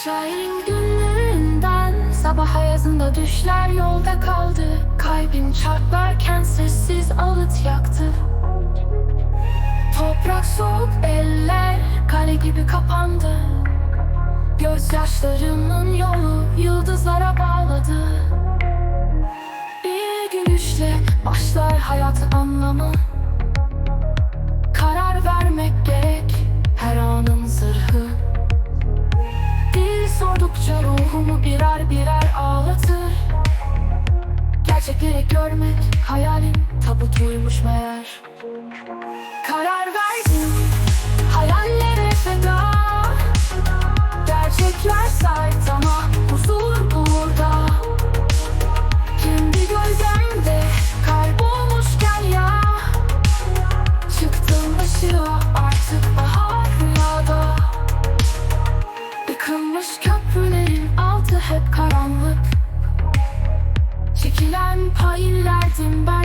Şairin günlerinden Sabah ayazında düşler yolda kaldı. Kalbim çarplarken sessiz ağıt yaktı. Toprak soğuk eller kale gibi kapandı. Gözyaşlarımın yolu yıldızlara bağladı. Bir gülüşle başlar hayat anlamı birer birer ağlatır. Gerçekleri görmek hayalin tabutuymuş meğer. Karar verdim hayallere feda. Gerçekler sert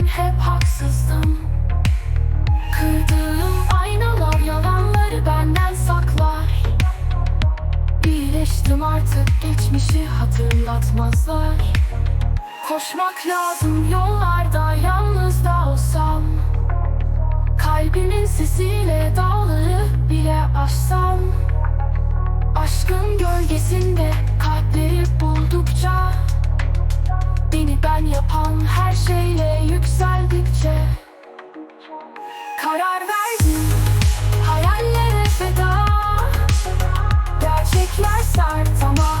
hep haksızdım. Kırdığım aynalar yalanları benden saklar. İyileştim artık geçmişi hatırlatmazlar. Koşmak lazım yollarda yalnız Hayallere feda. Gerçekler sert ama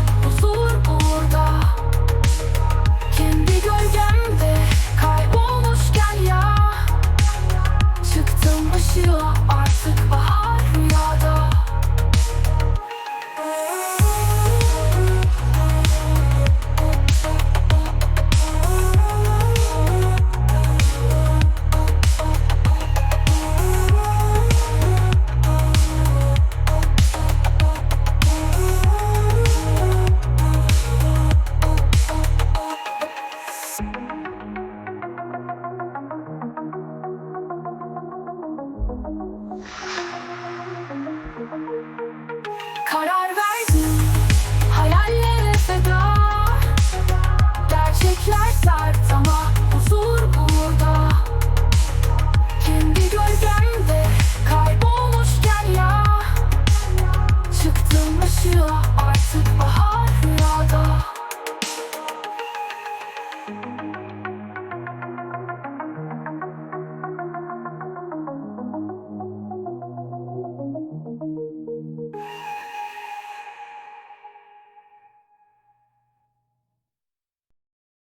Kalpler sert ama